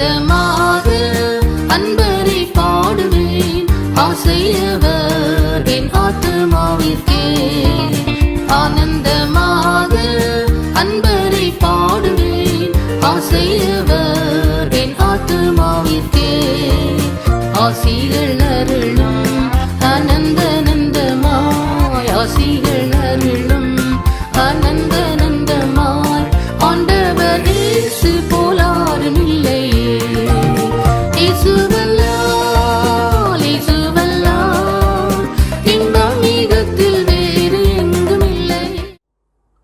ஆனந்தமாக அன்பரை பாடுவேன். ஆசையவர் என் ஆத்துமாவிற்கே ஆனந்தமாக அன்பரை பாடுவேன். ஆசையவர் என் ஆத்துமாவிற்கே ஆசிகள்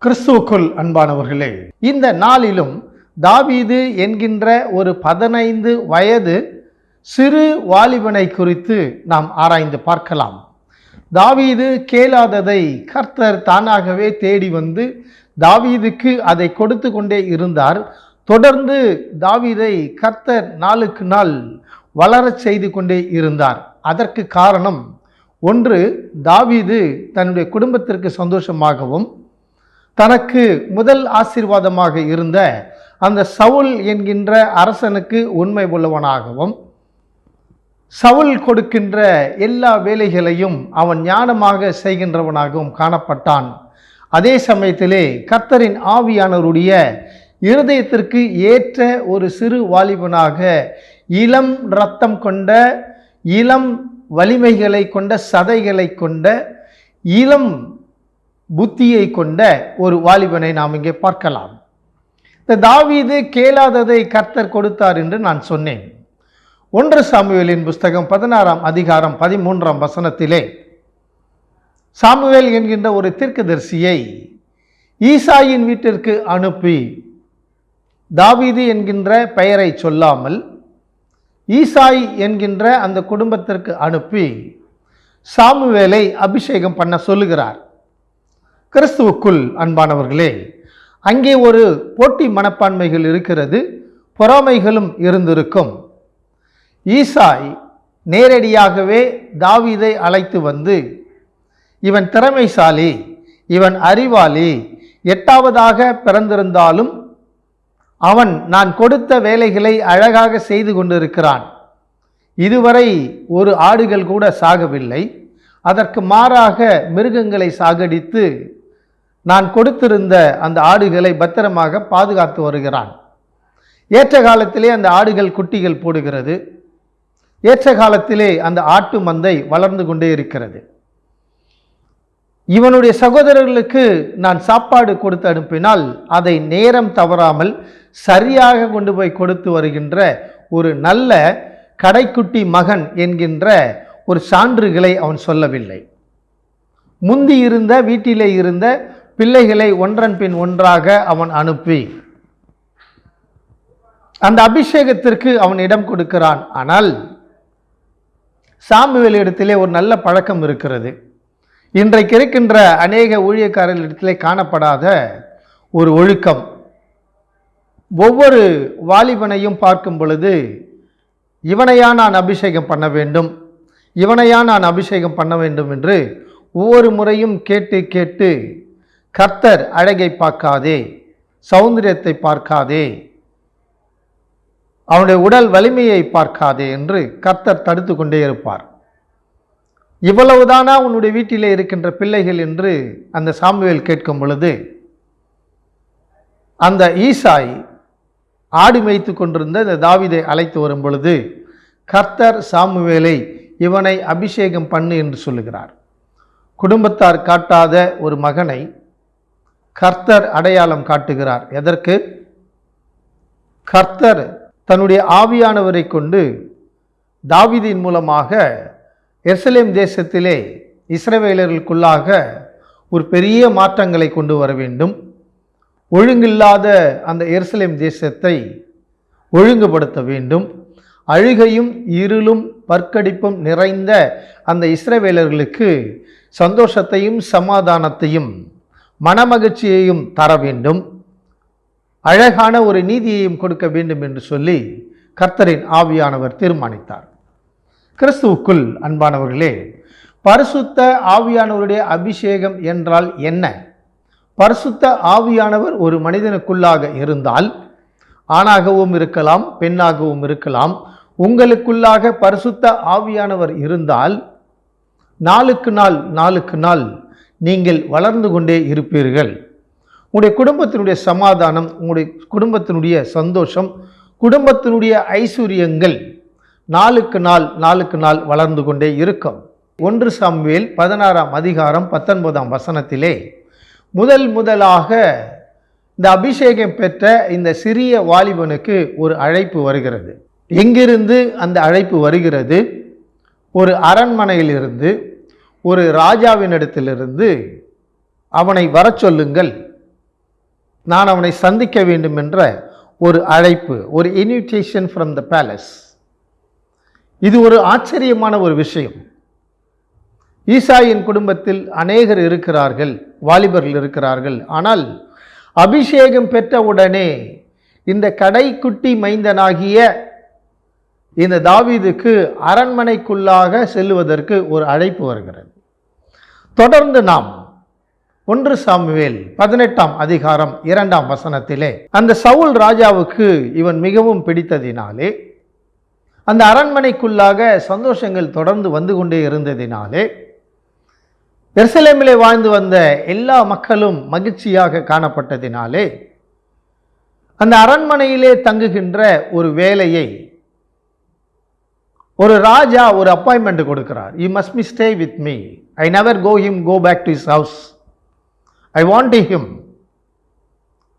கிறிஸ்துவுக்குள் அன்பானவர்களே இந்த நாளிலும் தாவீது என்கின்ற ஒரு பதினைந்து வயது சிறு வாலிபனை குறித்து நாம் ஆராய்ந்து பார்க்கலாம். தாவீது கேளாததை கர்த்தர் தானாகவே தேடி வந்து தாவீதுக்கு அதை கொடுத்து கொண்டே இருந்தார். தொடர்ந்து தாவீதை கர்த்தர் நாளுக்கு நாள் வளரச் செய்து கொண்டே இருந்தார். அதற்கு காரணம் ஒன்று தாவீது தன்னுடைய குடும்பத்திற்கு சந்தோஷமாகவும் தனக்கு முதல் ஆசீர்வாதமாக இருந்த அந்த சவுல் என்கின்ற அரசனுக்கு உண்மை உள்ளவனாகவும் சவுல் கொடுக்கின்ற எல்லா வேலைகளையும் அவன் ஞானமாக செய்கின்றவனாகவும் காணப்பட்டான். அதே சமயத்திலே கர்த்தரின் ஆவியானவருடைய இருதயத்திற்கு ஏற்ற ஒரு சிறு வாலிபனாக இளம் இரத்தம் கொண்ட இளம் வலிமைகளை கொண்ட சதைகளை கொண்ட இளம் புத்தியை கொண்ட ஒரு வாலிபனை நாம் இங்கே பார்க்கலாம். இந்த தாவீது கேளாததை கர்த்தர் கொடுத்தார் என்று நான் சொன்னேன். ஒன்று சாமுவேலின் புஸ்தகம் பதினாறாம் அதிகாரம் பதிமூன்றாம் வசனத்திலே சாமுவேல் என்கின்ற ஒரு தீர்க்கதரிசியை ஈசாயின் வீட்டிற்கு அனுப்பி தாவீது என்கின்ற பெயரை சொல்லாமல் ஈசாய் என்கின்ற அந்த குடும்பத்திற்கு அனுப்பி சாமுவேலை அபிஷேகம் பண்ண சொல்லுகிறார். கிறிஸ்துவுக்குள் அன்பானவர்களே அங்கே ஒரு போட்டி மனப்பான்மைகள் இருக்கிறது பொறாமைகளும் இருந்திருக்கும். ஈசாய் நேரடியாகவே தாவீதை அழைத்து வந்து இவன் திறமைசாலி இவன் அறிவாளி எட்டாவதாக பிறந்திருந்தாலும் அவன் நான் கொடுத்த வேலைகளை அழகாக செய்து கொண்டிருக்கிறான். இதுவரை ஒரு ஆடுகள் கூட சாகவில்லை அதற்கு மாறாக மிருகங்களை சாகடித்து நான் கொடுத்திருந்த அந்த ஆடுகளை பத்திரமாக பாதுகாத்து வருகிறான். ஏற்ற காலத்திலே அந்த ஆடுகள் குட்டிகள் போடுகிறது. ஏற்ற காலத்திலே அந்த ஆட்டு மந்தை வளர்ந்து கொண்டே இருக்கிறது. இவனுடைய சகோதரர்களுக்கு நான் சாப்பாடு கொடுத்து அனுப்பினால் அதை நேரம் தவறாமல் சரியாக கொண்டு போய் கொடுத்து வருகின்ற ஒரு நல்ல கடைக்குட்டி மகன் என்கின்ற ஒரு சான்றுகளை அவன் சொல்லவில்லை. முந்தி இருந்த வீட்டிலே இருந்த பிள்ளைகளை ஒன்றன் பின் ஒன்றாக அவன் அனுப்பி. அந்த அபிஷேகத்திற்கு அவன் இடம் கொடுக்கிறான். ஆனால் சாமுவேல் இடத்திலே ஒரு நல்ல பழக்கம் இருக்கிறது. இன்றைக்கு இருக்கின்ற அநேக ஊழியக்காரர்களிடத்திலே காணப்படாத ஒரு ஒழுக்கம். ஒவ்வொரு வாலிபனையும் பார்க்கும் பொழுது இவனையா நான் அபிஷேகம் பண்ண வேண்டும்? இவனையா நான் அபிஷேகம் பண்ண வேண்டும்? என்று ஒவ்வொரு முறையும் கேட்டு கேட்டு கர்த்தர் அழகை பார்க்காதே சௌந்தரியத்தை பார்க்காதே அவனுடைய உடல் வலிமையை பார்க்காதே என்று கர்த்தர் தடுத்து கொண்டே இருப்பார். இவ்வளவுதானா உன்னுடைய வீட்டிலே இருக்கின்ற பிள்ளைகள் என்று அந்த சாமுவேல் கேட்கும் பொழுது அந்த ஈசாய் ஆடு மேய்த்து கொண்டிருந்த இந்த தாவிதை அழைத்து வரும் பொழுது கர்த்தர் சாமுவேலை இவனை அபிஷேகம் பண்ணு என்று சொல்லுகிறார். குடும்பத்தார் காட்டாத ஒரு மகனை கர்த்தர் அடையாளம் காட்டுகிறார். எதற்கு? கர்த்தர் தன்னுடைய ஆவியானவரை கொண்டு தாவிதின் மூலமாக எர்சலேம் தேசத்திலே இஸ்ரவேலர்களுக்குள்ளாக ஒரு பெரிய மாற்றங்களை கொண்டு வர வேண்டும். ஒழுங்கில்லாத அந்த எருசலேம் தேசத்தை ஒழுங்குபடுத்த வேண்டும். அழுகையும் இருளும் பற்கடிப்பும் நிறைந்த அந்த இஸ்ரவேலர்களுக்கு சந்தோஷத்தையும் சமாதானத்தையும் மனமகிழ்ச்சியையும் தர வேண்டும். அழகான ஒரு நீதியையும் கொடுக்க வேண்டும் என்று சொல்லி கர்த்தரின் ஆவியானவர் தீர்மானித்தார். கிறிஸ்துவுக்குள் அன்பானவர்களே பரிசுத்த ஆவியானவருடைய அபிஷேகம் என்றால் என்ன? பரிசுத்த ஆவியானவர் ஒரு மனிதனுக்குள்ளாக இருந்தால் ஆணாகவும் இருக்கலாம் பெண்ணாகவும் இருக்கலாம் உங்களுக்குள்ளாக பரிசுத்த ஆவியானவர் இருந்தால் நாளுக்கு நாள் நாளுக்கு நாள் நீங்கள் வளர்ந்து கொண்டே இருப்பீர்கள். உங்களுடைய குடும்பத்தினுடைய சமாதானம் உங்களுடைய குடும்பத்தினுடைய சந்தோஷம் குடும்பத்தினுடைய ஐஸ்வர்யங்கள் நாளுக்கு நாள் நாளுக்கு நாள் வளர்ந்து கொண்டே இருக்கும். ஒன்று சாம்வேல் பதினாறாம் அதிகாரம் பத்தொன்பதாம் வசனத்திலே முதல் முதலாக இந்த அபிஷேகம் பெற்ற இந்த சிறிய வாலிபனுக்கு ஒரு அழைப்பு வருகிறது. எங்கிருந்து அந்த அழைப்பு வருகிறது? ஒரு அரண்மனையிலிருந்து ஒரு ராஜாவினிடத்திலிருந்து அவனை வரச் சொல்லுங்கள். நான் அவனை சந்திக்க வேண்டும் என்ற ஒரு அழைப்பு ஒரு இன்விடேஷன் ஃப்ரம் த பேலஸ் இது ஒரு ஆச்சரியமான ஒரு விஷயம். ஈசாயின் குடும்பத்தில் அநேகர் இருக்கிறார்கள் வாலிபர்கள் இருக்கிறார்கள். ஆனால் அபிஷேகம் பெற்ற உடனே இந்த கடைக்குட்டி மைந்தனாகிய இந்த தாவீதுக்கு அரண்மனைக்குள்ளாக செல்லுவதற்கு ஒரு அழைப்பு வருகிறது. தொடர்ந்து நாம் ஒன்று சாமுவேல் பதினெட்டாம் அதிகாரம் இரண்டாம் வசனத்திலே அந்த சவுல் ராஜாவுக்கு இவன் மிகவும் பிடித்ததினாலே அந்த அரண்மனைக்குள்ளாக சந்தோஷங்கள் தொடர்ந்து வந்து கொண்டே இருந்ததினாலே எருசலேமிலே வாழ்ந்து வந்த எல்லா மக்களும் மகிழ்ச்சியாக காணப்பட்டதினாலே அந்த அரண்மனையிலே தங்குகின்ற ஒரு வேலையை ஒரு ராஜா ஒரு அப்பாயின்மெண்ட் கொடுக்குறார். You must me stay with me I never go him go back to is house I want him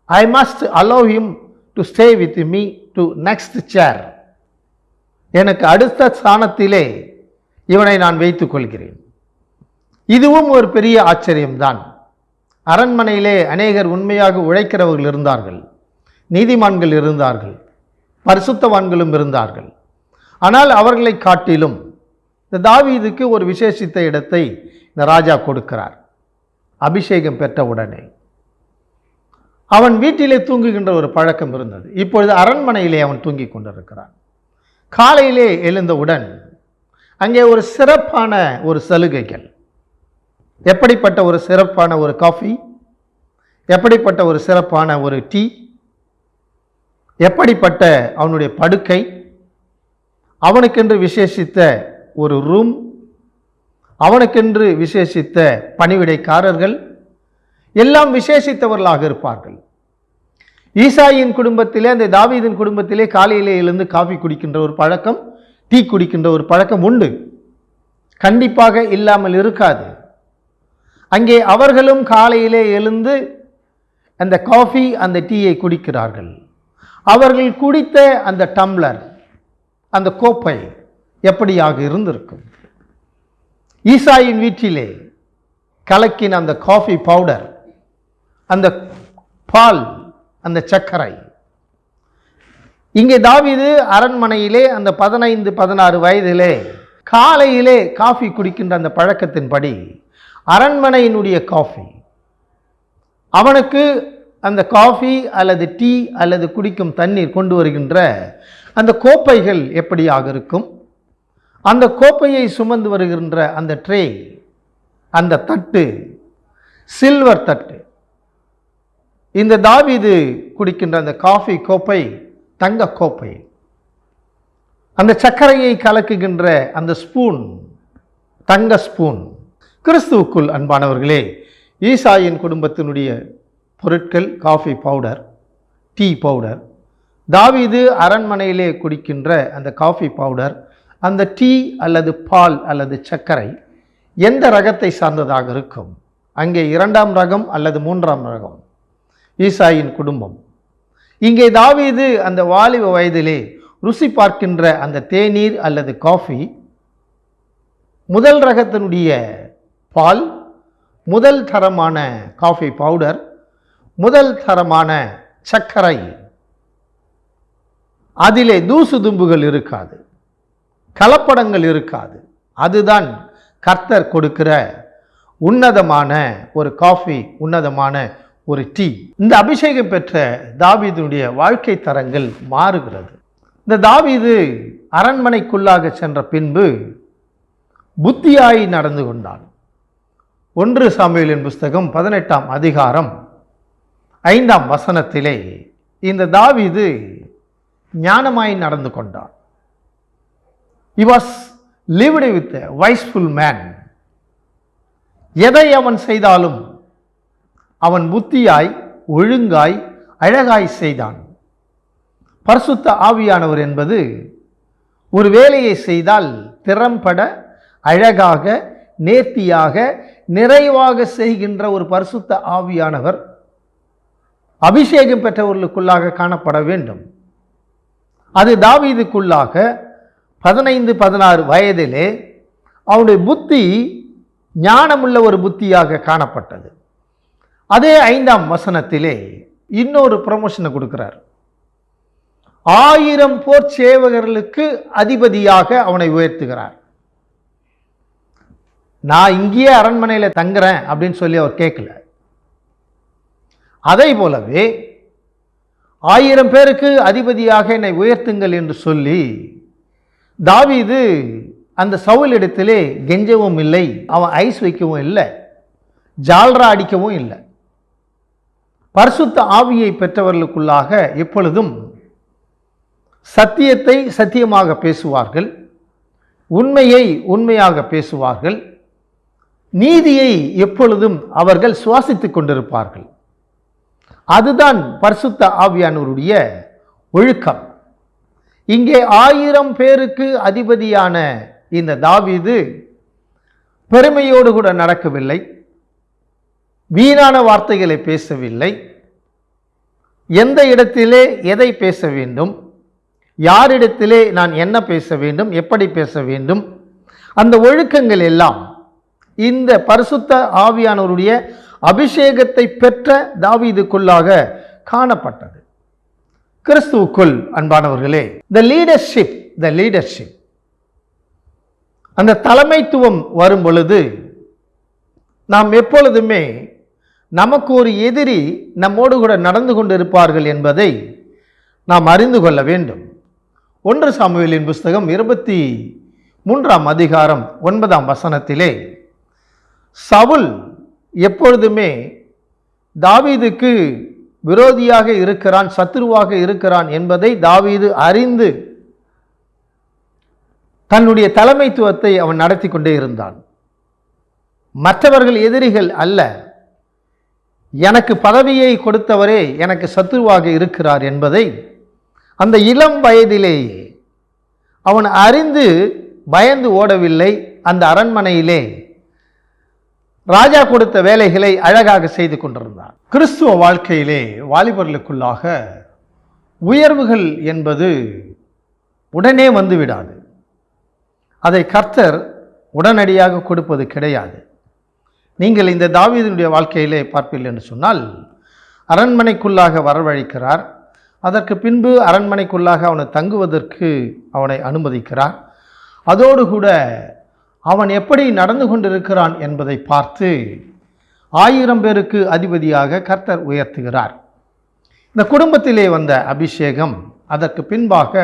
I must allow him to stay with me to next chair எனக்கு அடுத்த ஸ்தானத்திலே இவனை நான் வைத்துக் கொள்கிறேன். இதுவும் ஒரு பெரிய ஆச்சரியம்தான். அரண்மனையிலே அநேகர் உண்மையாக உழைக்கிறவர்கள் இருந்தார்கள். நீதிமான்கள் இருந்தார்கள். பரிசுத்தவான்களும் இருந்தார்கள். ஆனால் அவர்களை காட்டிலும் இந்த தாவீதுக்கு ஒரு விசேஷித்த இடத்தை இந்த ராஜா கொடுக்கிறார். அபிஷேகம் பெற்றவுடனே அவன் வீட்டிலே தூங்குகின்ற ஒரு பழக்கம் இருந்தது. இப்பொழுது அரண்மனையிலே அவன் தூங்கிக் கொண்டிருக்கிறான். காலையிலே எழுந்தவுடன் அங்கே ஒரு சிறப்பான ஒரு சலுகைகள். எப்படிப்பட்ட ஒரு சிறப்பான ஒரு காஃபி? எப்படிப்பட்ட ஒரு சிறப்பான ஒரு டீ? எப்படிப்பட்ட அவனுடைய படுக்கை? அவனுக்கென்று விசேஷித்த ஒரு ரூம் அவனுக்கென்று விசேஷித்த பணிவிடைக்காரர்கள் எல்லாம் விசேஷித்தவர்களாக இருப்பார்கள். ஈசாயின் குடும்பத்திலே அந்த தாவீதின் குடும்பத்திலே காலையிலே எழுந்து காஃபி குடிக்கின்ற ஒரு பழக்கம் டீ குடிக்கின்ற ஒரு பழக்கம் உண்டு. கண்டிப்பாக இல்லாமல் இருக்காது. அங்கே அவர்களும் காலையிலே எழுந்து அந்த காஃபி அந்த டீயை குடிக்கிறார்கள். அவர்கள் குடித்த அந்த டம்ளர் அந்த கோப்பை எப்படியாக இருந்திருக்கும்? ஈசாயின் வீட்டிலே கலக்கின அந்த காஃபி பவுடர் அந்த பால் அந்த சர்க்கரை. இங்கே தாவிது அரண்மனையிலே அந்த பதினைந்து பதினாறு வயதிலே காலையிலே காஃபி குடிக்கின்ற அந்த பழக்கத்தின்படி அரண்மனையினுடைய காஃபி அவனுக்கு அந்த காஃபி அல்லது டீ அல்லது குடிக்கும் தண்ணீர் கொண்டு வருகின்ற அந்த கோப்பைகள் எப்படியாக இருக்கும்? அந்த கோப்பையை சுமந்து வருகின்ற அந்த ட்ரே அந்த தட்டு சில்வர் தட்டு இந்த தாவிது குடிக்கின்ற அந்த காஃபி கோப்பை தங்க கோப்பை அந்த சர்க்கரையை கலக்குகின்ற அந்த ஸ்பூன் தங்க ஸ்பூன். கிறிஸ்துவுக்குள் அன்பானவர்களே ஈசாயின் குடும்பத்தினுடைய பொருட்கள் காஃபி பவுடர் டீ பவுடர் தாவீது அரண்மனையிலே குடிக்கின்ற அந்த காஃபி பவுடர் அந்த டீ அல்லது பால் அல்லது சர்க்கரை எந்த ரகத்தை சார்ந்ததாக இருக்கும்? அங்கே இரண்டாம் ரகம் அல்லது மூன்றாம் ரகம்? ஈசாயின் குடும்பம். இங்கே தாவீது அந்த வாலிப வயதிலே ருசி பார்க்கின்ற அந்த தேநீர் அல்லது காஃபி முதல் ரகத்தினுடைய பால் முதல் தரமான காஃபி பவுடர் முதல் தரமான சர்க்கரை அதிலே தூசு தும்புகள் இருக்காது. கலப்படங்கள் இருக்காது. அதுதான் கர்த்தர் கொடுக்கிற உன்னதமான ஒரு காஃபி உன்னதமான ஒரு டீ. இந்த அபிஷேகம் பெற்ற தாவீதுடைய வாழ்க்கை தரங்கள் மாறுகிறது. இந்த தாவீது அரண்மனைக்குள்ளாக சென்ற பின்பு புத்தியாய் நடந்து கொண்டான். ஒன்று சமையலின் புஸ்தகம் பதினெட்டாம் அதிகாரம் ஐந்தாம் வசனத்திலே இந்த தாவீது ஞானமாய் நடந்து கொண்டான். He was lived with a wiseful man எதை அவன் செய்தாலும் அவன் புத்தியாய் ஒழுங்காய் அழகாய் செய்தான். பரிசுத்த ஆவியானவர் என்பது ஒரு வேலையை செய்தால் திறம்பட அழகாக நேர்த்தியாக நிறைவாக செய்கின்ற ஒரு பரிசுத்த ஆவியானவர் அபிஷேகம் பெற்றவர்களுக்குள்ளாக காணப்பட வேண்டும். அது தாவீதுக்குள்ளாக பதினைந்து பதினாறு வயதிலே அவனுடைய புத்தி ஞானமுள்ள ஒரு புத்தியாக காணப்பட்டது. அதே ஐந்தாம் வசனத்திலே இன்னொரு ப்ரமோஷனை கொடுக்கிறார். ஆயிரம் போர் சேவகர்களுக்கு அதிபதியாக அவனை உயர்த்துகிறார். நான் இங்கேயே அரண்மனையில் தங்குறேன் அப்படின்னு சொல்லி அவர் கேட்கல. அதை போலவே ஆயிரம் பேருக்கு அதிபதியாக என்னை உயர்த்துங்கள் என்று சொல்லி தாவீது அந்த சவுல் இடத்திலே கெஞ்சவும் இல்லை அவன் ஐஸ் வைக்கவும் இல்லை ஜால்ரா அடிக்கவும் இல்லை. பரிசுத்த ஆவியை பெற்றவர்களுக்குள்ளாக எப்பொழுதும் சத்தியத்தை சத்தியமாக பேசுவார்கள் உண்மையை உண்மையாக பேசுவார்கள் நீதியை எப்பொழுதும் அவர்கள் சுவாசித்துக் கொண்டிருப்பார்கள். அதுதான் பரிசுத்த ஆவியானவருடைய ஒழுக்கம். இங்கே ஆயிரம் பேருக்கு அதிபதியான இந்த தாவிது பெருமையோடு கூட நடக்கவில்லை. வீணான வார்த்தைகளை பேசவில்லை. எந்த இடத்திலே எதை பேச வேண்டும்? யாரிடத்திலே நான் என்ன பேச வேண்டும்? எப்படி பேச வேண்டும்? அந்த ஒழுக்கங்கள் எல்லாம் இந்த பரிசுத்த ஆவியானவருடைய அபிஷேகத்தை பெற்ற தாவீதுக்குள்ளாக காணப்பட்டது. கிறிஸ்துவுக்குள் அன்பானவர்களே த லீடர்ஷிப் த லீடர்ஷிப் அந்த தலைமைத்துவம் வரும் பொழுது நாம் எப்பொழுதுமே நமக்கு ஒரு எதிரி நம்மோடு கூட நடந்து கொண்டிருப்பார்கள் என்பதை நாம் அறிந்து கொள்ள வேண்டும். ஒன்று சாமுவேலின் புஸ்தகம் இருபத்தி மூன்றாம் அதிகாரம் ஒன்பதாம் வசனத்திலே சவுல் எப்பொழுதுமே தாவீதுக்கு விரோதியாக இருக்கிறான் சத்துருவாக இருக்கிறான் என்பதை தாவீது அறிந்து தன்னுடைய தலைமைத்துவத்தை அவன் நடத்தி கொண்டே இருந்தான். மற்றவர்கள் எதிரிகள் அல்ல. எனக்கு பதவியை கொடுத்தவரே எனக்கு சத்துருவாக இருக்கிறார் என்பதை அந்த இளம் வயதிலேயே அவன் அறிந்து பயந்து ஓடவில்லை. அந்த அரண்மனையிலே ராஜா கொடுத்த வேலைகளை அழகாக செய்து கொண்டிருந்தான். கிறிஸ்துவ வாழ்க்கையிலே வாலிபர்களுக்குள்ளாக உயர்வுகள் என்பது உடனே வந்துவிடாது. அதை கர்த்தர் உடனடியாக கொடுப்பது கிடையாது. நீங்கள் இந்த தாவீதனுடைய வாழ்க்கையிலே பார்ப்பீர்கள் என்று சொன்னால் அரண்மனைக்குள்ளாக வரவழைக்கிறார். அதற்கு பின்பு அரண்மனைக்குள்ளாக அவனை தங்குவதற்கு அவனை அனுமதிக்கிறார். அதோடு கூட அவன் எப்படி நடந்து கொண்டிருக்கிறான் என்பதை பார்த்து ஆயிரம் பேருக்கு அதிபதியாக கர்த்தர் உயர்த்துகிறார். இந்த குடும்பத்திலே வந்த அபிஷேகம் அதற்கு பின்பாக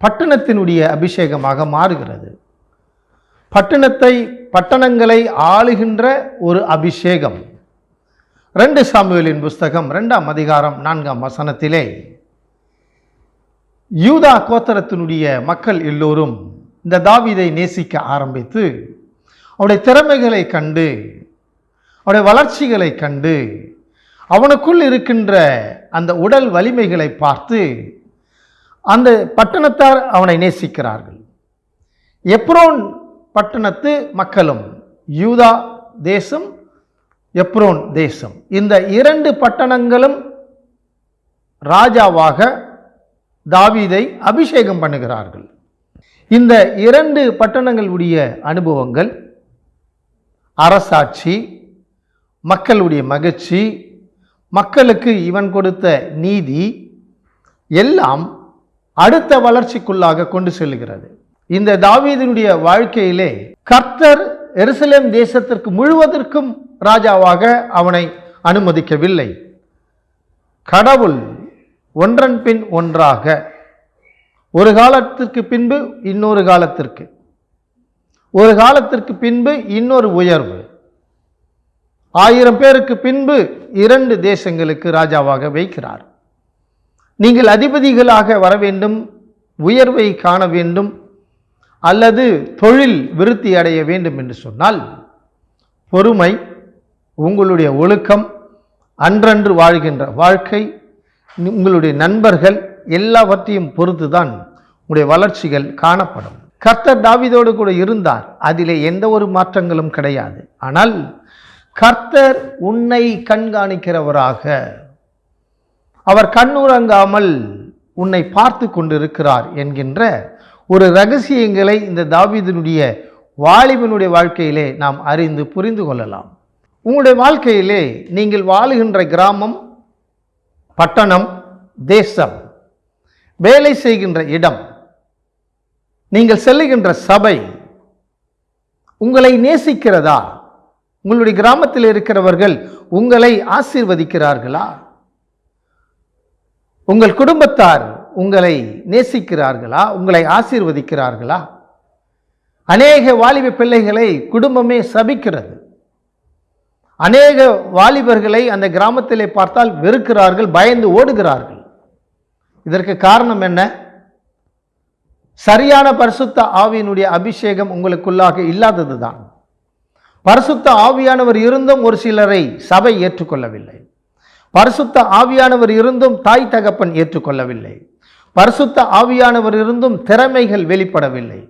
பட்டணத்தினுடைய அபிஷேகமாக மாறுகிறது. பட்டணத்தை பட்டணங்களை ஆளுகின்ற ஒரு அபிஷேகம். ரெண்டு சாமுவேலின் புஸ்தகம் ரெண்டாம் அதிகாரம் நான்காம் வசனத்திலே யூதா கோத்தரத்தினுடைய மக்கள் எல்லோரும் இந்த தாவீதை நேசிக்க ஆரம்பித்து அவருடைய திறமைகளை கண்டு அவருடைய வளர்ச்சிகளை கண்டு அவனுக்குள் இருக்கின்ற அந்த உடல் வலிமைகளை பார்த்து அந்த பட்டணத்தார் அவனை நேசிக்கிறார்கள். எப்ரோன் பட்டணத்து மக்களும் யூதா தேசம் எப்ரோன் தேசம். இந்த இரண்டு பட்டணங்களும் ராஜாவாக தாவீதை அபிஷேகம் பண்ணுகிறார்கள். இந்த இரண்டு பட்டணங்களுடைய அனுபவங்கள் அரசாட்சி மக்களுடைய மகிழ்ச்சி மக்களுக்கு இவன் கொடுத்த நீதி எல்லாம் அடுத்த வளர்ச்சிக்குள்ளாக கொண்டு செல்கிறது இந்த தாவீதினுடைய வாழ்க்கையிலே கர்த்தர் எருசலேம் தேசத்திற்கு முழுவதற்கும் ராஜாவாக அவனை அனுமதிக்கவில்லை. கடவுள் ஒன்றன் பின் ஒன்றாக ஒரு காலத்திற்கு பின்பு இன்னொரு காலத்திற்கு. ஒரு காலத்திற்கு பின்பு இன்னொரு உயர்வு. ஆயிரம் பேருக்கு பின்பு இரண்டு தேசங்களுக்கு ராஜாவாக வைக்கிறார். நீங்கள் அதிபதிகளாக வர வேண்டும் உயர்வை காண வேண்டும் அல்லது தொழில் விருத்தி அடைய வேண்டும் என்று சொன்னால் பொறுமை உங்களுடைய ஒழுக்கம் அன்றன்று வாழ்கின்ற வாழ்க்கை உங்களுடைய நண்பர்கள் எல்லாவற்றையும் பொறுத்து தான் உங்களுடைய வளர்ச்சிகள் காணப்படும். கர்த்தர் தாவிதோடு கூட இருந்தார். அதிலே எந்த ஒரு மாற்றங்களும் கிடையாது. ஆனால் கர்த்தர் உன்னை கண்காணிக்கிறவராக. அவர் கண்ணுறங்காமல் உன்னை பார்த்து கொண்டிருக்கிறார் என்கின்ற ஒரு ரகசியங்களை இந்த தாவிதனுடைய வாலிபனுடைய வாழ்க்கையிலே நாம் அறிந்து புரிந்து கொள்ளலாம். உங்களுடைய வாழ்க்கையிலே நீங்கள் வாழுகின்ற கிராமம் பட்டணம் தேசம். வேலை செய்கின்ற இடம் நீங்கள் செல்லுகின்ற சபை உங்களை நேசிக்கிறதா? உங்களுடைய கிராமத்தில் இருக்கிறவர்கள் உங்களை ஆசீர்வதிக்கிறார்களா? உங்கள் குடும்பத்தார் உங்களை நேசிக்கிறார்களா? உங்களை ஆசீர்வதிக்கிறார்களா? அநேக வாலிப பிள்ளைகளை குடும்பமே சபிக்கிறது. அநேக வாலிபர்களை அந்த கிராமத்திலே பார்த்தால் வெறுக்கிறார்கள் பயந்து ஓடுகிறார்கள். இதற்கு காரணம் என்ன? சரியான பரிசுத்த ஆவியினுடைய அபிஷேகம் உங்களுக்குள்ளாக இல்லாதது தான் பரிசுத்த ஆவியானவர் இருந்தும் ஒரு சிலரை சபை ஏற்றுக்கொள்ளவில்லை. பரிசுத்த ஆவியானவர் இருந்தும் தாய் தகப்பன் ஏற்றுக்கொள்ளவில்லை. பரிசுத்த ஆவியானவர் இருந்தும் திறமைகள் வெளிப்படவில்லை.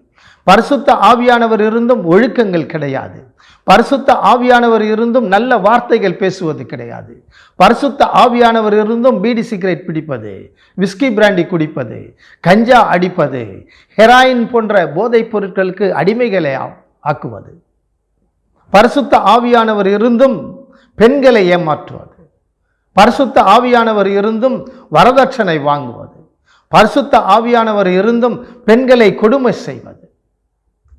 பரிசுத்த ஆவியானவர் இருந்தும் ஒழுக்கங்கள் கிடையாது. பரிசுத்த ஆவியானவர் இருந்தும் நல்ல வார்த்தைகள் பேசுவது கிடையாது. பரிசுத்த ஆவியானவர் இருந்தும் பீடி சிகரெட் பிடிப்பது விஸ்கி பிராண்டி குடிப்பது கஞ்சா அடிப்பது ஹெராயின் போன்ற போதைப் பொருட்களுக்கு அடிமைகளை ஆ- ஆக்குவது. பரிசுத்த ஆவியானவர் இருந்தும் பெண்களை ஏமாற்றுவது. பரிசுத்த ஆவியானவர் இருந்தும் வரதட்சணை வாங்குவது. பரிசுத்த ஆவியானவர் இருந்தும் பெண்களை கொடுமை செய்வது.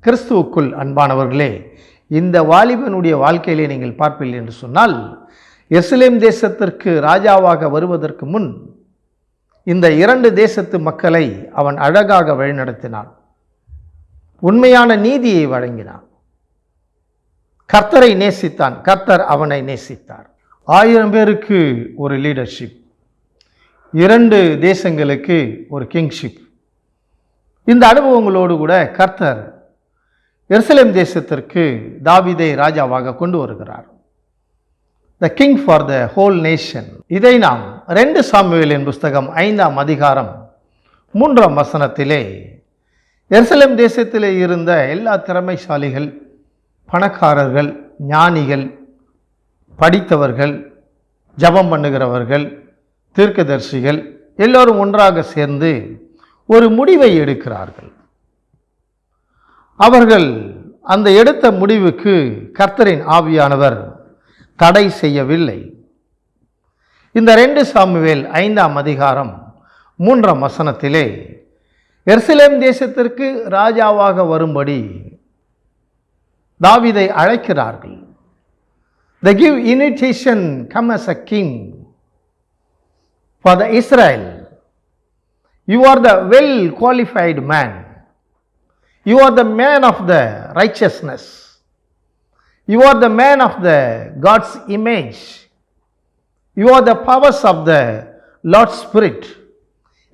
கிறிஸ்துவுக்குள் அன்பானவர்களே இந்த வாலிபனுடைய வாழ்க்கையிலே நீங்கள் பார்ப்பீர்கள் என்று சொன்னால் எஸ்லேம் தேசத்திற்கு ராஜாவாக வருவதற்கு முன் இந்த இரண்டு தேசத்து மக்களை அவன் அழகாக வழிநடத்தினான். உண்மையான நீதியை வழங்கினான். கர்த்தரை நேசித்தான். கர்த்தர் அவனை நேசித்தார். ஆயிரம் பேருக்கு ஒரு லீடர்ஷிப் இரண்டு தேசங்களுக்கு ஒரு கிங்ஷிப் இந்த அனுபவங்களோடு கூட கர்த்தர் எருசலேம் தேசத்திற்கு தாவிதை ராஜாவாக கொண்டு வருகிறார். The king for the whole nation இதை நாம் ரெண்டு சாமுவேலின் புஸ்தகம் ஐந்தாம் அதிகாரம் மூன்றாம் வசனத்திலே எருசலேம் தேசத்திலே இருந்த எல்லா திறமைசாலிகள் பணக்காரர்கள் ஞானிகள் படித்தவர்கள் ஜெபம் பண்ணுகிறவர்கள் தீர்க்கதரிசிகள் எல்லோரும் ஒன்றாக சேர்ந்து ஒரு முடிவை எடுக்கிறார்கள். அவர்கள் அந்த எடுத்த முடிவுக்கு கர்த்தரின் ஆவியானவர் தடை செய்யவில்லை. இந்த ரெண்டு சாமுவேல் ஐந்தாம் அதிகாரம் மூன்றாம் வசனத்திலே எர்சிலேம் தேசத்திற்கு ராஜாவாக வரும்படி தாவிதை அழைக்கிறார்கள். The give invitation, come us a king for the Israel you are the well qualified man you are the man of the righteousness you are the man of the God's image you are the powers of the lord spirit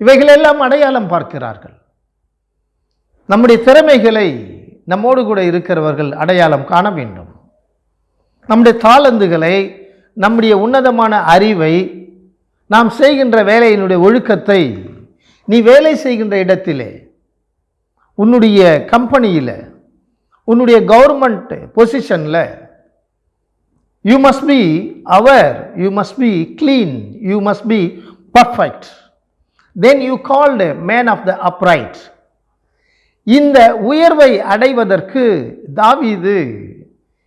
இவைகளெல்லாம் அடையாளம் பார்க்கிறார்கள். நம்முடைய திறமைகளை நம்மோடு கூட இருக்கிறவர்கள் அடையாளம் காண வேண்டும். நம்முடைய தாளந்துகளை நம்முடைய உன்னதமான அறிவை நாம் செய்கின்ற வேலையினுடைய ஒழுக்கத்தை நீ வேலை செய்கின்ற இடத்திலே உன்னுடைய கம்பெனியில் உன்னுடைய கவர்மெண்ட் பொசிஷனில் you must be our you must be clean you must be perfect then you called man of the upright இந்த உயர்வை அடைவதற்கு தாவீது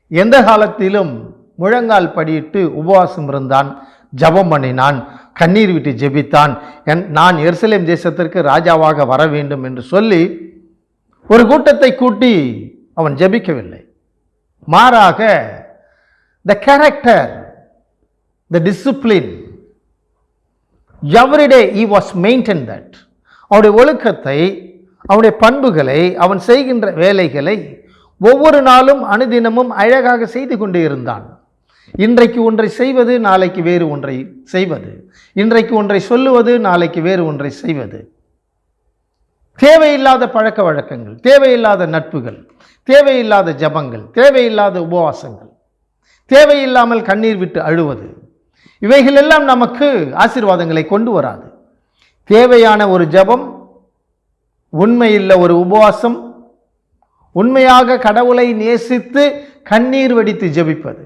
எந்த காலத்திலும் முழங்கால் படியிட்டு உபவாசம் இருந்தான் ஜபம் பண்ணினான் கண்ணீர் விட்டு ஜெபித்தான். என் நான் எருசலேம் தேசத்திற்கு ராஜாவாக வர வேண்டும் என்று சொல்லி ஒரு கூட்டத்தை கூட்டி அவன் ஜெபிக்கவில்லை. மாறாக the character the discipline everyday he was maintain that அவனுடைய ஒழுக்கத்தை அவனுடைய பண்புகளை அவன் செய்கின்ற வேலைகளை ஒவ்வொரு நாளும் அனுதினமும் அழகாக செய்து கொண்டே இருந்தான். இன்றைக்கு ஒன்றை செய்வது நாளைக்கு வேறு ஒன்றை செய்வது. இன்றைக்கு ஒன்றை சொல்லுவது நாளைக்கு வேறு ஒன்றை செய்வது. தேவையில்லாத பழக்க வழக்கங்கள் தேவையில்லாத நட்புகள் தேவையில்லாத ஜபங்கள் தேவையில்லாத உபவாசங்கள் தேவையில்லாமல் கண்ணீர் விட்டு அழுவது இவைகளெல்லாம் நமக்கு ஆசீர்வாதங்களை கொண்டு வராது. தேவையான ஒரு ஜபம் உண்மையில்ல ஒரு உபவாசம் உண்மையாக கடவுளை நேசித்து கண்ணீர் வடித்து ஜெபிப்பது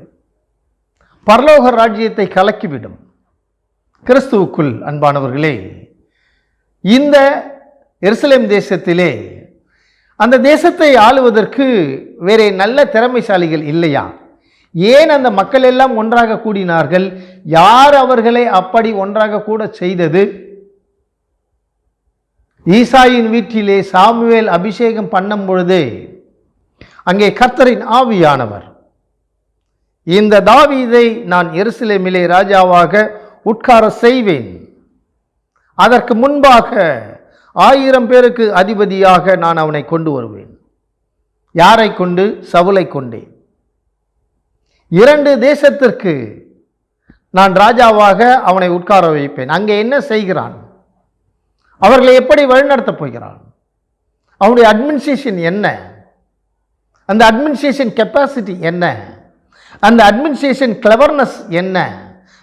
பரலோக ராஜ்யத்தை கலக்கிவிடும். கிறிஸ்துவுக்குள் அன்பானவர்களே இந்த எருசலேம் தேசத்திலே அந்த தேசத்தை ஆளுவதற்கு வேறே நல்ல திறமைசாலிகள் இல்லையா? ஏன் அந்த மக்கள் எல்லாம் ஒன்றாக கூடினார்கள்? யார் அவர்களை அப்படி ஒன்றாக கூட செய்தது? ஈசாயின் வீட்டிலே சாமுவேல் அபிஷேகம் பண்ணும் பொழுது அங்கே கர்த்தரின் ஆவியானவர். இந்த தாவீதை நான் எருசலேமிலே ராஜாவாக உட்கார செய்வேன். அதற்கு முன்பாக ஆயிரம் பேருக்கு அதிபதியாக நான் அவனை கொண்டு வருவேன். யாரை கொண்டு? சவுலை கொண்டேன் இரண்டு தேசத்திற்கு நான் ராஜாவாக அவனை உட்கார வைப்பேன். அங்கே என்ன செய்கிறான்? அவர்களை எப்படி வழிநடத்தப் போகிறான்? அவனுடைய அட்மினிஸ்ட்ரேஷன் என்ன? அந்த அட்மினிஸ்ட்ரேஷன் கெப்பாசிட்டி என்ன? அந்த அட்மினிஸ்ட்ரேஷன் கிளவர்னஸ் என்ன?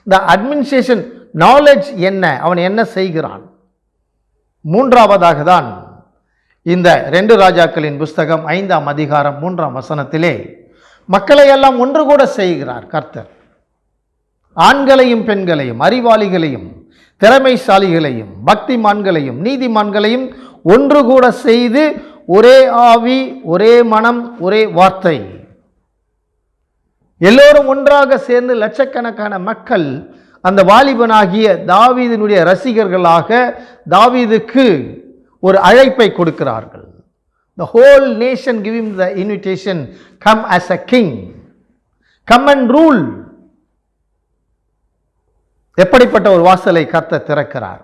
இந்த அட்மினிஸ்ட்ரேஷன் நாலேஜ் என்ன? அவன் என்ன செய்கிறான்? மூன்றாவதாக தான் இந்த ரெண்டு ராஜாக்களின் புஸ்தகம் ஐந்தாம் அதிகாரம் மூன்றாம் வசனத்திலே மக்களை எல்லாம் ஒன்று கூட செய்கிறார் கர்த்தர். ஆண்களையும் பெண்களையும் அறிவாளிகளையும் திறமைசாலிகளையும் பக்திமான்களையும் நீதிமான்களையும் ஒன்று கூட செய்து ஒரே ஆவி ஒரே மனம் ஒரே வார்த்தை. எல்லோரும் ஒன்றாக சேர்ந்து லட்சக்கணக்கான மக்கள் அந்த வாலிபனாகிய தாவீதினுடைய ரசிகர்களாக தாவீதுக்கு ஒரு அழைப்பை கொடுக்கிறார்கள். The whole nation giving the invitation come us a king king. Come and எப்படிப்பட்ட ஒரு வாசலை கத்த திறக்கிறார்?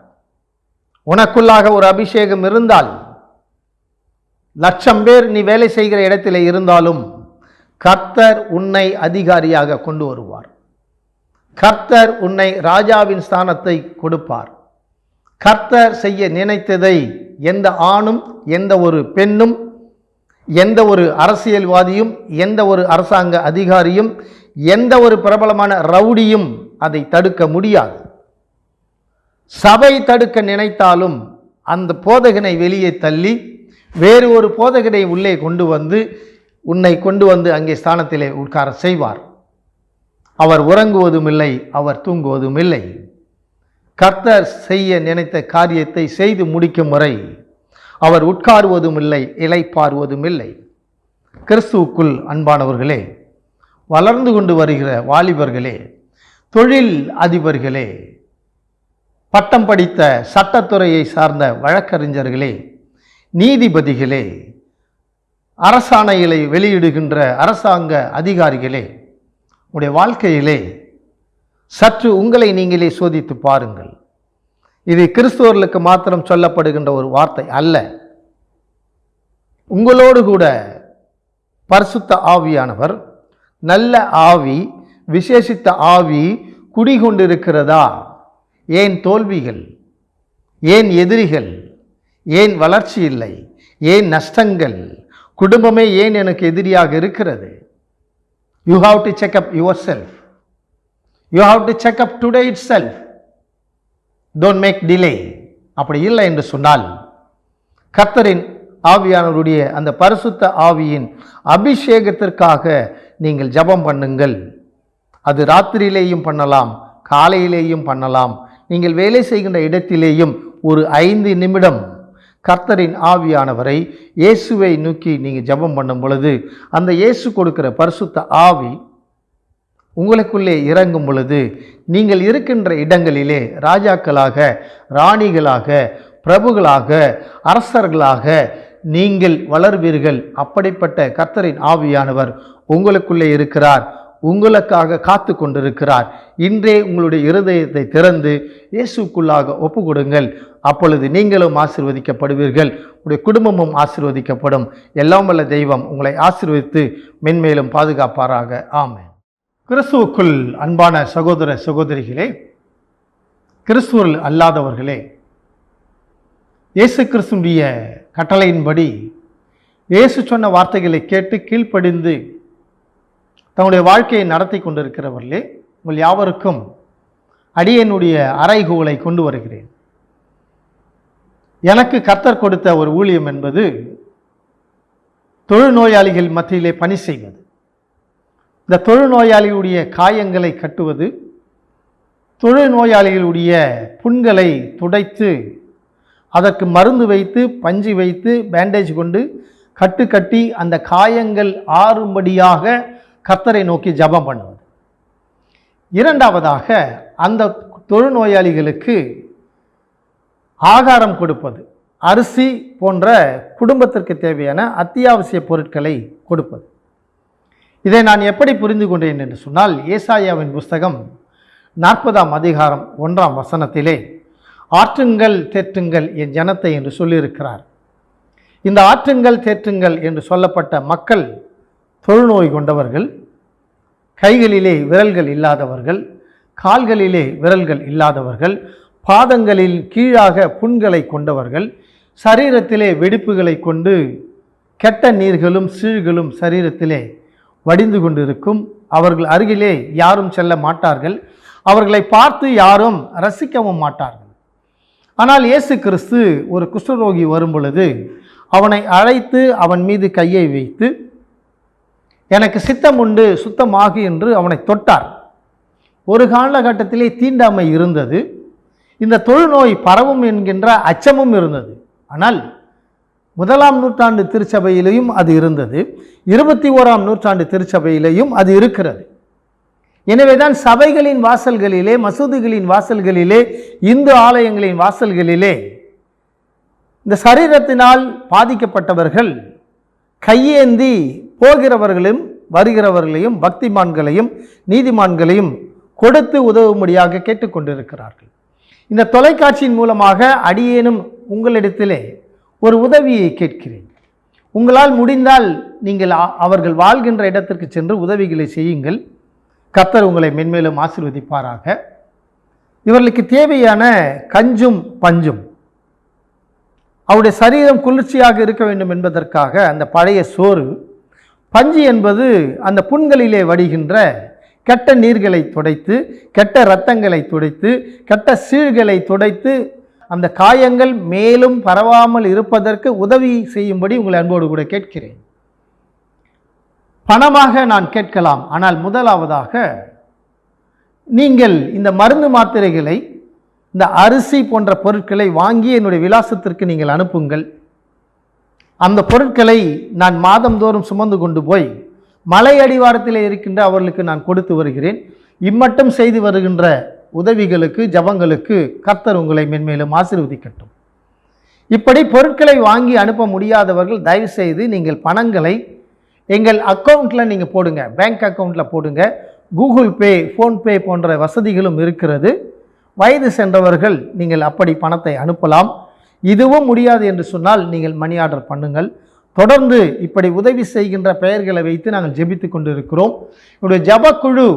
உனக்குள்ளாக ஒரு அபிஷேகம் இருந்தால் லட்சம் பேர் நீ வேலை செய்கிற இடத்திலே இருந்தாலும் கர்த்தர் உன்னை அதிகாரியாக கொண்டு வருவார். கர்த்தர் உன்னை ராஜாவின் ஸ்தானத்தை கொடுப்பார். கர்த்தர் செய்ய நினைத்ததை எந்த ஆணும் எந்த ஒரு பெண்ணும் எந்த ஒரு அரசியல்வாதியும் எந்த ஒரு அரசாங்க அதிகாரியும் எந்த ஒரு பிரபலமான ரவுடியும் அதை தடுக்க முடியாது. சபை தடுக்க நினைத்தாலும் அந்த போதகனை வெளியே தள்ளி வேறு ஒரு போதகனை உள்ளே கொண்டு வந்து உன்னை கொண்டு வந்து அங்கே ஸ்தானத்திலே உட்கார செய்வார். அவர் உறங்குவதும் இல்லை அவர் தூங்குவதும் இல்லை கர்த்தர் செய்ய நினைத்த காரியத்தை செய்து முடிக்கும் வரை அவர் உட்காருவதும் இல்லை இலைப்பாருவதும் இல்லை கிறிஸ்துவுக்குள் அன்பானவர்களே வளர்ந்து கொண்டு வருகிற வாலிபர்களே தொழில் அதிபர்களே பட்டம் படித்த சட்டத்துறையை சார்ந்த வழக்கறிஞர்களே நீதிபதிகளே அரசாணைகளை வெளியிடுகின்ற அரசாங்க அதிகாரிகளே உடைய வாழ்க்கையிலே சற்று உங்களை நீங்களே சோதித்து பாருங்கள். இது கிறிஸ்துவர்களுக்கு மாத்திரம் சொல்லப்படுகின்ற ஒரு வார்த்தை அல்ல. உங்களோடு கூட பரிசுத்த ஆவியானவர் நல்ல ஆவி விசேஷித்த ஆவி குடிகொண்டிருக்கிறதா? ஏன் தோல்விகள்? ஏன் எதிரிகள்? ஏன் வளர்ச்சி இல்லை? ஏன் நஷ்டங்கள்? குடும்பமே ஏன் எனக்கு எதிரியாக இருக்கிறது? You have to checkup yourself you have to check up today itself don't make delay அப்படி இல்லை என்று சொன்னால் கத்தரின் ஆவியானவருடைய அந்த பரிசுத்த ஆவியின் அபிஷேகத்திற்காக நீங்கள் ஜெபம் பண்ணுங்கள். அது ராத்திரியிலேயும் பண்ணலாம் காலையிலேயும் பண்ணலாம். நீங்கள் வேலை செய்கின்ற இடத்திலேயும் ஒரு ஐந்து நிமிடம் கர்த்தரின் ஆவியானவரை இயேசுவை நோக்கி நீங்கள் ஜெபம் பண்ணும் பொழுது அந்த இயேசு கொடுக்கிற பரிசுத்த ஆவி உங்களுக்குள்ளே இறங்கும் பொழுது நீங்கள் இருக்கின்ற இடங்களிலே ராஜாக்களாக ராணிகளாக பிரபுகளாக அரசர்களாக நீங்கள் வளர்வீர்கள். அப்படிப்பட்ட கர்த்தரின் ஆவியானவர் உங்களுக்குள்ளே இருக்கிறார். உங்களுக்காக காத்து கொண்டிருக்கிறார் இன்றே உங்களுடைய இருதயத்தை திறந்து இயேசுக்குள்ளாக ஒப்பு கொடுங்கள் அப்பொழுது நீங்களும் ஆசிர்வதிக்கப்படுவீர்கள். உங்களுடைய குடும்பமும் ஆசிர்வதிக்கப்படும். எல்லாம் வல்ல தெய்வம் உங்களை ஆசிர்வதித்து மென்மேலும் பாதுகாப்பாராக. ஆமே கிறிஸ்துவுக்குள் அன்பான சகோதர சகோதரிகளே கிறிஸ்துவர்கள் அல்லாதவர்களே இயேசு கிறிஸ்துடைய கட்டளையின்படி இயேசு சொன்ன வார்த்தைகளை கேட்டு கீழ்ப்படிந்து தங்களுடைய வாழ்க்கையை நடத்தி கொண்டிருக்கிறவர்களே உங்கள் யாவருக்கும் அடியனுடைய அறைகூலை கொண்டு வருகிறேன். எனக்கு கத்தர் கொடுத்த ஒரு ஊழியம் என்பது தொழுநோயாளிகள் மத்தியிலே பணி செய்வது. இந்த தொழுநோயாளிகளுடைய காயங்களை கட்டுவது தொழுநோயாளிகளுடைய புண்களை துடைத்து அதற்கு மருந்து வைத்து பஞ்சு வைத்து பேண்டேஜ் கொண்டு கட்டு கட்டி அந்த காயங்கள் ஆறும்படியாக கர்த்தரை நோக்கி ஜபம் பண்ணுவது. இரண்டாவதாக அந்த தொழுநோயாளிகளுக்கு ஆகாரம் கொடுப்பது. அரிசி போன்ற குடும்பத்திற்கு தேவையான அத்தியாவசிய பொருட்களை கொடுப்பது. இதை நான் எப்படி புரிந்து கொண்டேன் என்று சொன்னால் ஏசாயாவின் புஸ்தகம் நாற்பதாம் அதிகாரம் ஒன்றாம் வசனத்திலே ஆற்றுங்கள் தேற்றுங்கள் என் ஜனத்தை என்று சொல்லியிருக்கிறார். இந்த ஆற்றுங்கள் தேற்றுங்கள் என்று சொல்லப்பட்ட மக்கள் தொழுநோய் கொண்டவர்கள் கைகளிலே விரல்கள் இல்லாதவர்கள் கால்களிலே விரல்கள் இல்லாதவர்கள் பாதங்களில் கீழாக புண்களை கொண்டவர்கள் சரீரத்திலே வெடிப்புகளை கொண்டு கெட்ட நீர்களும் சீழ்களும் சரீரத்திலே வடிந்து கொண்டிருக்கும். அவர்கள் அருகிலே யாரும் செல்ல மாட்டார்கள். அவர்களை பார்த்து யாரும் ரசிக்கவும் மாட்டார்கள். ஆனால் இயேசு கிறிஸ்து ஒரு குஷ்டரோகி வரும் பொழுது அவனை அழைத்து அவன் மீது கையை வைத்து எனக்கு சித்தம் உண்டு சுத்தமாகு என்று அவனை தொட்டார். ஒரு காலகட்டத்திலே தீண்டாமை இருந்தது. இந்த தொழுநோய் பரவும் என்கின்ற அச்சமும் இருந்தது. ஆனால் முதலாம் நூற்றாண்டு திருச்சபையிலையும் அது இருந்தது. இருபத்தி ஓராம் நூற்றாண்டு திருச்சபையிலையும் அது இருக்கிறது. எனவேதான் சபைகளின் வாசல்களிலே மசூதிகளின் வாசல்களிலே இந்து ஆலயங்களின் வாசல்களிலே இந்த சரீரத்தினால் பாதிக்கப்பட்டவர்கள் கையேந்தி போகிறவர்களும் வருகிறவர்களையும் பக்திமான்களையும் நீதிமான்களையும் கொடுத்து உதவும்படியாக கேட்டுக்கொண்டிருக்கிறார்கள். இந்த தொலைக்காட்சியின் மூலமாக அடியேனும் உங்களிடத்திலே ஒரு உதவியை கேட்கிறேன். உங்களால் முடிந்தால் நீங்கள் அவர்கள் வாழ்கின்ற இடத்திற்கு சென்று உதவிகளை செய்யுங்கள். கத்தர் உங்களை மென்மேலும் ஆசிர்வதிப்பாராக. இவர்களுக்கு தேவையான கஞ்சும் பஞ்சும். அவருடைய சரீரம் குளிர்ச்சியாக இருக்க வேண்டும் என்பதற்காக அந்த பழைய சோறு பஞ்சு என்பது அந்த புண்களிலே வடிகின்ற கெட்ட நீர்களை துடைத்து கெட்ட இரத்தங்களை துடைத்து கெட்ட சீழ்களை துடைத்து அந்த காயங்கள் மேலும் பரவாமல் இருப்பதற்கு உதவி செய்யும்படி உங்களை அன்போடு கூட கேட்கிறேன். பணமாக நான் கேட்கலாம் ஆனால் முதலாவதாக நீங்கள் இந்த மருந்து மாத்திரைகளை இந்த அரிசி போன்ற பொருட்களை வாங்கி என்னுடைய விலாசத்திற்கு நீங்கள் அனுப்புங்கள். அந்த பொருட்களை நான் மாதந்தோறும் சுமந்து கொண்டு போய் மலை அடிவாரத்தில் இருக்கின்ற அவர்களுக்கு நான் கொடுத்து வருகிறேன். இம்மட்டும் செய்து வருகின்ற உதவிகளுக்கு ஜபங்களுக்கு கர்த்தர் உங்களை மென்மேலும் ஆசீர்வதிக்கட்டும். இப்படி பொருட்களை வாங்கி அனுப்ப முடியாதவர்கள் தயவு செய்து நீங்கள் பணங்களை எங்கள் அக்கௌண்ட்டில் நீங்கள் போடுங்க. பேங்க் அக்கௌண்ட்டில் போடுங்க. கூகுள் பே ஃபோன்பே போன்ற வசதிகளும் இருக்கிறது. வயது சென்றவர்கள் நீங்கள் அப்படி பணத்தை அனுப்பலாம். இதுவும் முடியாது என்று சொன்னால் நீங்கள் மணி ஆர்டர் பண்ணுங்கள். தொடர்ந்து இப்படி உதவி செய்கின்ற பெயர்களை வைத்து நாங்கள் ஜெபித்து கொண்டிருக்கிறோம். என்னுடைய ஜபக்குழு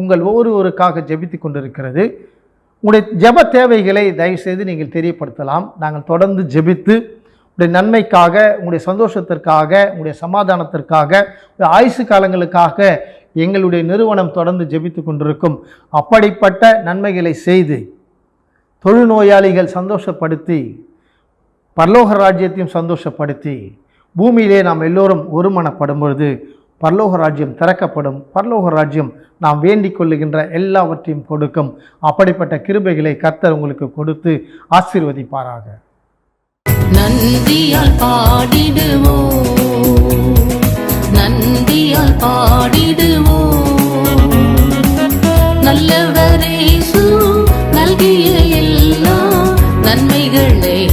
உங்கள் ஒவ்வொருவருக்காக ஜெபித்து கொண்டிருக்கிறது. உங்களுடைய ஜெப தேவைகளை தயவுசெய்து நீங்கள் தெரியப்படுத்தலாம். நாங்கள் தொடர்ந்து ஜெபித்து உடைய நன்மைக்காக உங்களுடைய சந்தோஷத்திற்காக உங்களுடைய சமாதானத்திற்காக ஆயுசு காலங்களுக்காக எங்களுடைய நிறுவனம் தொடர்ந்து ஜெபித்து கொண்டிருக்கும். அப்படிப்பட்ட நன்மைகளை செய்து தொழுநோயாளிகள் சந்தோஷப்படுத்தி பரலோக ராஜ்யத்தையும் சந்தோஷப்படுத்தி பூமியிலே நாம் எல்லோரும் ஒருமனப்படும் பொழுது பரலோக ராஜ்யம் திறக்கப்படும். பரலோக ராஜ்யம் நாம் வேண்டிக் கொள்ளுகின்ற எல்லாவற்றையும் கொடுக்கும். அப்படிப்பட்ட கிருபைகளை கர்த்தர் உங்களுக்கு கொடுத்து ஆசீர்வதிப்பாராக. நந்தியால் பாடிடுவோம். நந்தியால் பாடிடுவோம். நல்லவரே நல்கிய எல்லா நன்மைகளை